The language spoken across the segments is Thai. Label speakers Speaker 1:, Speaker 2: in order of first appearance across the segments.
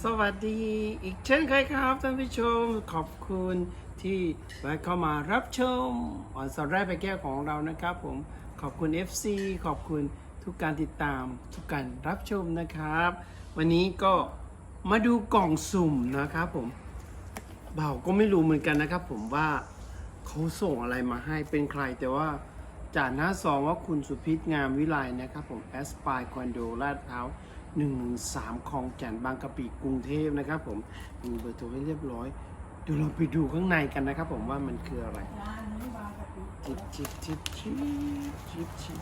Speaker 1: สวัสดีอีกเช่นเคยครับท่านผู้ชมขอบคุณที่แวะเข้ามารับชมวันสดแรกไปแก้วของเรานะครับผมขอบคุณ FC ขอบคุณทุกการติดตามทุกการรับชมนะครับ วันนี้ก็มาดูกล่องสุ่มนะครับผมเบาก็ไม่รู้เหมือนกันนะครับผมว่าเขาส่งอะไรมาให้เป็นใครแต่ว่าจากหน้าซองว่าคุณสุพิษงามวิไลนะครับผมแอสปายคอนโดลาดพร้าว 113คลองแก่นบางกะปิกรุงเทพนะครับ ผมมีเบอร์โทรให้เรียบร้อยเดี๋ยวเราไปดูข้างในกันนะครับ ผมว่ามันคืออะไรจิบจิบจิบจิบจิบจิบ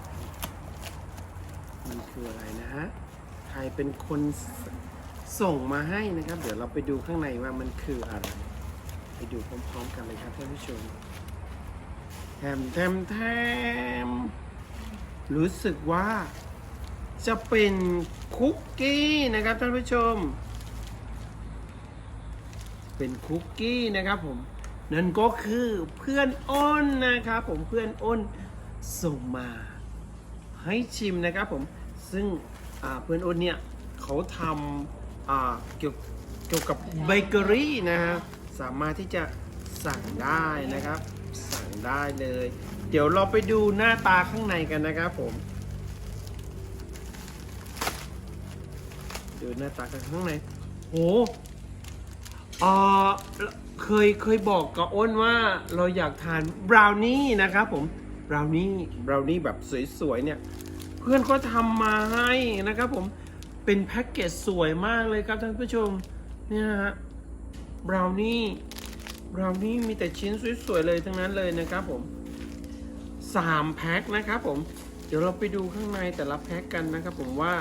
Speaker 1: มันคืออะไรนะฮะใครเป็นคนสส่งมาให้นะครับ เดี๋ยวเราไปดูข้างในว่ามันคืออะไร ไปดูพร้อมๆกันเลยครับท่านผู้ชมแถมแถมแถมรู้สึกว่า จะเป็นคุกกี้นะครับท่านผู้ชม เป็นคุกกี้นะครับผม นั่นก็คือเพื่อนอ้นนะครับผมเพื่อนอ้นส่งมาให้ชิมนะครับผม ซึ่งเพื่อนอ้นเนี่ยเขาทำเกี่ยวเกี่ยวกับเบเกอรี่นะฮะสามารถที่จะสั่งได้นะครับ สั่งได้เลย เดี๋ยวเราไปดูหน้าตาข้างในกันนะครับผม ดูหน้าตากันข้างในโหเอ่อเคยเคยบอกกับอ้นว่าเราอยากทานบราวนี่นะครับผมบราวนี่บราวนี่แบบสวยๆเนี่ย เพื่อนก็ทำมาให้นะครับผมเป็นแพ็กเกจสวยมากเลยครับท่านผู้ชมเนี่ยฮะบราวนี่บราวนี่มีแต่ชิ้นสวยๆเลยทั้งนั้นเลยนะครับผมสามแพ็คนะครับผมเดี๋ยวเราไปดูข้างในแต่ละแพ็คกันนะครับผมว่า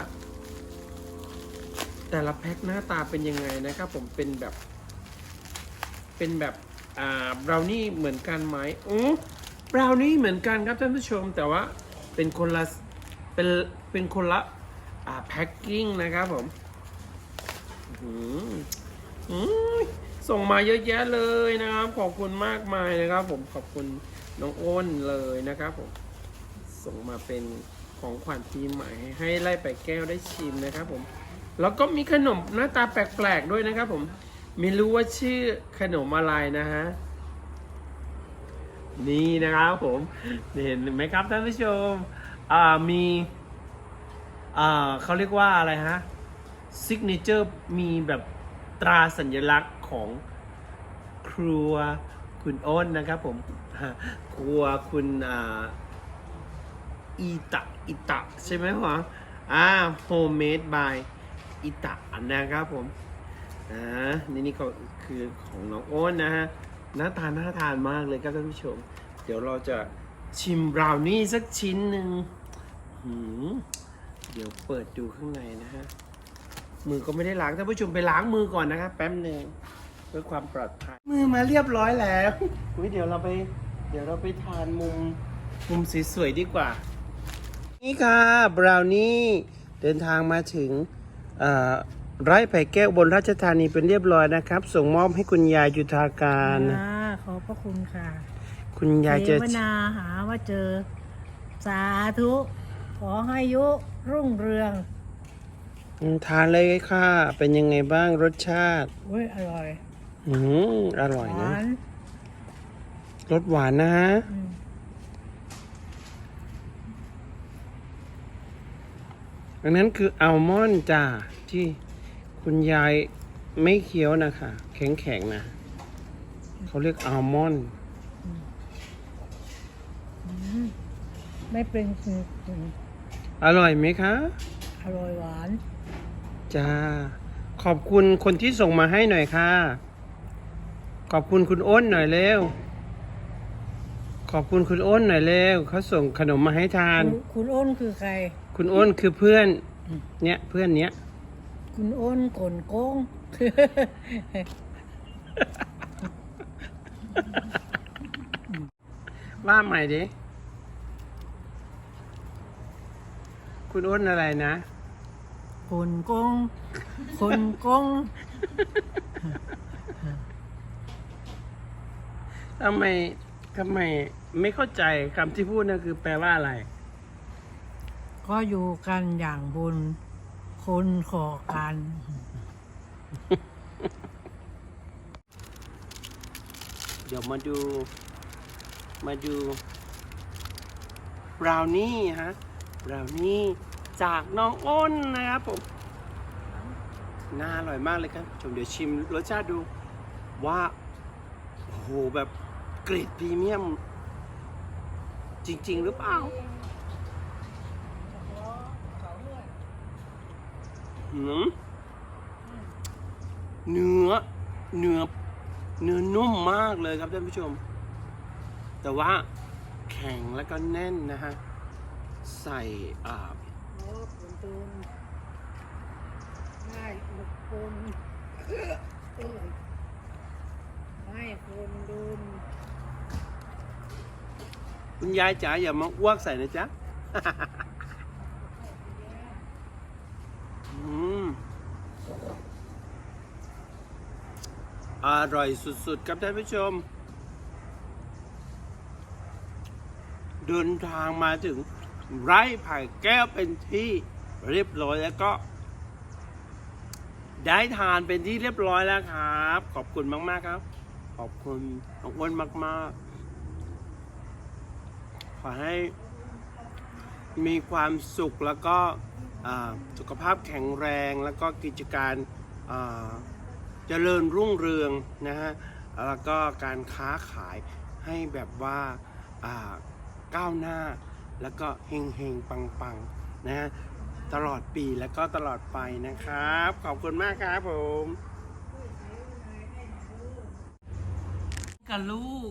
Speaker 1: แต่ละแพ็คหน้าตาเป็นยังไงนะครับผมเป็นแบบ เป็นแบบอ่าบราวนี่เหมือนกันไหมอือบราวนี่เหมือนกันครับท่านผู้ชม แต่ว่าเป็นคนละเป็นเป็นคนละอ่าแพ็คกิ้งนะครับผมอืมอืมส่งมาเยอะแยะเลยนะครับ ขอบคุณมากมายนะครับ ผมขอบคุณน้องอ้นเลยนะครับผมส่งมาเป็นของขวัญปีใหม่ให้ไล่ไปแก้วได้ชิมนะครับผม แล้วก็มีขนมหน้าตาแปลกๆด้วยนะครับผมไม่รู้ว่าชื่อขนมอะไรนะฮะนี่นะครับผมเห็นไหมครับท่านผู้ชมอ่ามีอ่าเขาเรียกว่าอะไรฮะซิกเนเจอร์มีแบบตราสัญลักษณ์ของครัวคุณอ้นนะครับผมครัวคุณอ่าอีตะอิตะใช่ไหมวะอ่าโฮมเมดบาย อิตะนะครับผมอ่านี่นี่ก็คือของน้องโอ้นนะฮะหน้าตาน่าทานมากเลยครับท่านผู้ชม เดี๋ยวเราจะชิมบราวนี่สักชิ้นหนึ่งเดี๋ยวเปิดดูข้างในนะฮะ มือก็ไม่ได้ล้างท่านผู้ชมไปล้างมือก่อนนะครับแป๊บหนึ่งเพื่อความปลอดภัย มือมาเรียบร้อยแล้วอุ๊ยเดี๋ยวเราไป เดี๋ยวเราไปทานมุมมุมสวยๆดีกว่า นี่ค่ะบราวนี่เดินทางมาถึง ไร่ไผ่แก้วอุบนราชธานีเป็นเรียบร้อยนะครับ ส่งมอบให้คุณยายจุธาการ
Speaker 2: ค่ะขอบพระคุณค่ะ
Speaker 1: คุณยายเจอ
Speaker 2: เทวนาหาว่าเจอ สาธุ ขอให้อายุรุ่งเรือง
Speaker 1: อืมทานเลยค่ะ เป็นยังไงบ้างรสชาติ
Speaker 2: เว้ยอร่อย
Speaker 1: อืมอร่อย
Speaker 2: ห
Speaker 1: นะ
Speaker 2: วาน
Speaker 1: รสหวานนะฮะ
Speaker 2: อืม
Speaker 1: อันนั้นคืออัลมอนด์จ้าที่คุณยายไม่เคี้ยวนะคะ แข็งๆนะ เขาเรียกอัลมอนด์
Speaker 2: ไม่เป็นอืม
Speaker 1: อร่อยไหมคะ
Speaker 2: อร่อยหวาน
Speaker 1: จ้าขอบคุณคนที่ส่งมาให้หน่อยค่ะ ขอบคุณคุณอ้นหน่อยเร็ว ขอบคุณคุณอ้นหน่อยเร็วเขาส่งขนมมาให้ทาน
Speaker 2: คุณคุณอ้นคือใคร
Speaker 1: คุณอ้นคือเพื่อน เนี่ยเพื่อนเนี้ย
Speaker 2: คุณอ้นกลโก้ง
Speaker 1: ว่าใหม่ดิ คุณอ้นอะไรนะ
Speaker 2: คนโก้งคนโก้ง
Speaker 1: ทำไมทำไมไม่เข้าใจคำที่พูดนั่นคือแปลว่าอะไร
Speaker 2: ก็อยู่กันอย่างบุญ คนขอกัน
Speaker 1: เดี๋ยวมาดู มาดูบราวนี่ฮะบราวนี่จากน้องอ้นนะครับผม น่าอร่อยมากเลยครับชมเดี๋ยวชิมรสชาติดูว่าโอ้โหแบบเกรดพรีเมียม จริง ๆ หรือเปล่า หืมเนื้อ เนื้อ เนื้อนุ่มมากเลยครับท่านผู้ชม แต่ว่าแข็งแล้วก็แน่นนะฮะ ใส่อ่า
Speaker 2: โอ้คุณตูนให้ลูกคุณเอ้ยให้คุณดุน
Speaker 1: คุณยายจ๋าอย่ามาอ้วกใส่นะจ๊ะ อืม อร่อยสุดๆ ครับท่านผู้ชม เดินทางมาถึงไร่ไผ่แก้วเป็นที่เรียบร้อยแล้วก็ ได้ทานเป็นที่เรียบร้อยแล้วครับ ขอบคุณมากๆครับ ขอบคุณน้องอ้วนมากๆ ขอให้มีความสุขแล้วก็สุขภาพแข็งแรงแล้วก็กิจการอ่า เจริญรุ่งเรืองนะฮะแล้วก็การค้าขายให้แบบว่าอ่าก้าวหน้า แล้วก็เฮงเฮงปังปังนะฮะตลอดปีแล้วก็ตลอดไปนะครับ ขอบคุณมากครับผมกับลูก